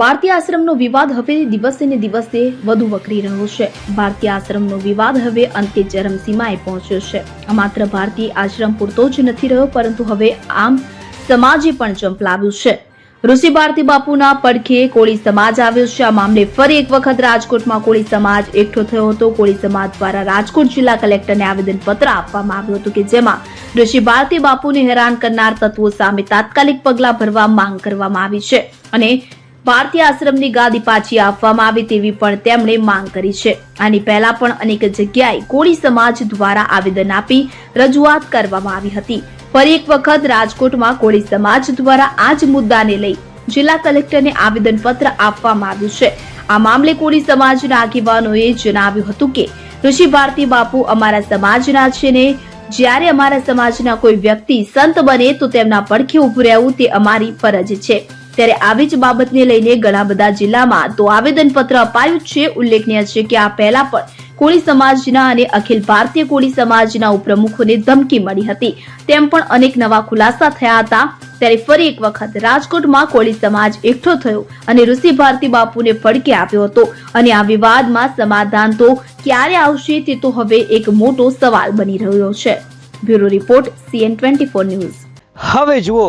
ભારતીય આશ્રમનો વિવાદ હવે દિવસે ને દિવસે વધુ વકરી રહ્યો છે. ભારતીય આશ્રમનો વિવાદ હવે અંતે ચરમસીમાએ પહોંચ્યો છે. આ માત્ર ભારતીય આશ્રમ પૂરતો જ નથી રહ્યો, પરંતુ હવે આમ સમાજે પણ ચંપલાવ્યું છે. ઋષિ ભારતી બાપુના પડખે કોળી સમાજ આવ્યો છે. આ મામલે ફરી એક વખત રાજકોટમાં કોળી સમાજ એકઠો થયો હતો. કોળી સમાજ દ્વારા રાજકોટ જિલ્લા કલેક્ટરને આવેદનપત્ર આપવામાં આવ્યું હતું કે જેમાં ઋષિ ભારતી બાપુને હેરાન કરનાર તત્વો સામે તાત્કાલિક પગલાં ભરવા માંગ કરવામાં આવી છે. અને ભારતીય આશ્રમની ગાદી પાછી આપવામાં આવે તેવી પણ તેમણે માંગ કરી છે. આની પહેલા પણ અનેક જગ્યાએ કોળી સમાજ દ્વારા આવેદન આપી રજૂઆત કરવામાં આવી હતી. ફરી એક વખત રાજકોટમાં કોળી સમાજ દ્વારા આ જ મુદ્દાને લઈ જિલ્લા કલેક્ટરને આવેદનપત્ર આપવામાં આવ્યું છે. આ મામલે કોળી સમાજના આગેવાનોએ જણાવ્યું હતું કે, ઋષિ ભારતી બાપુ અમારા સમાજના છે ને, જ્યારે અમારા સમાજના કોઈ વ્યક્તિ સંત બને તો તેમના પડખે ઉભું રહેવું તે અમારી ફરજ છે. ત્યારે આવી જ બાબતને લઈને ઘણા બધા જિલ્લામાં તો આવેદનપત્ર અપાયું છે. ઉલ્લેખનીય છે કે આ પહેલા પણ કોળી સમાજના અને અખિલ ભારતીય કોળી સમાજના ઉપપ્રમુખોને ધમકી મળી હતી. તેમ પણ અનેક નવા ખુલાસા થયા હતા. ત્યારે ફરી એક વખત રાજકોટમાં કોળી સમાજ એકઠો થયો અને ઋષિ ભારતી બાપુને ફડકે આપ્યો હતો. અને આ વિવાદમાં સમાધાન તો ક્યારે આવશે તે તો હવે એક મોટો સવાલ બની રહ્યો છે. Bureau report CN twenty news. હવે જુઓ